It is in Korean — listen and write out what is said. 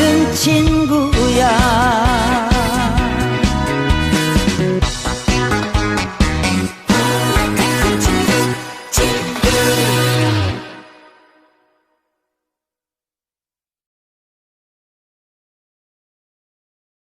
같은 친구야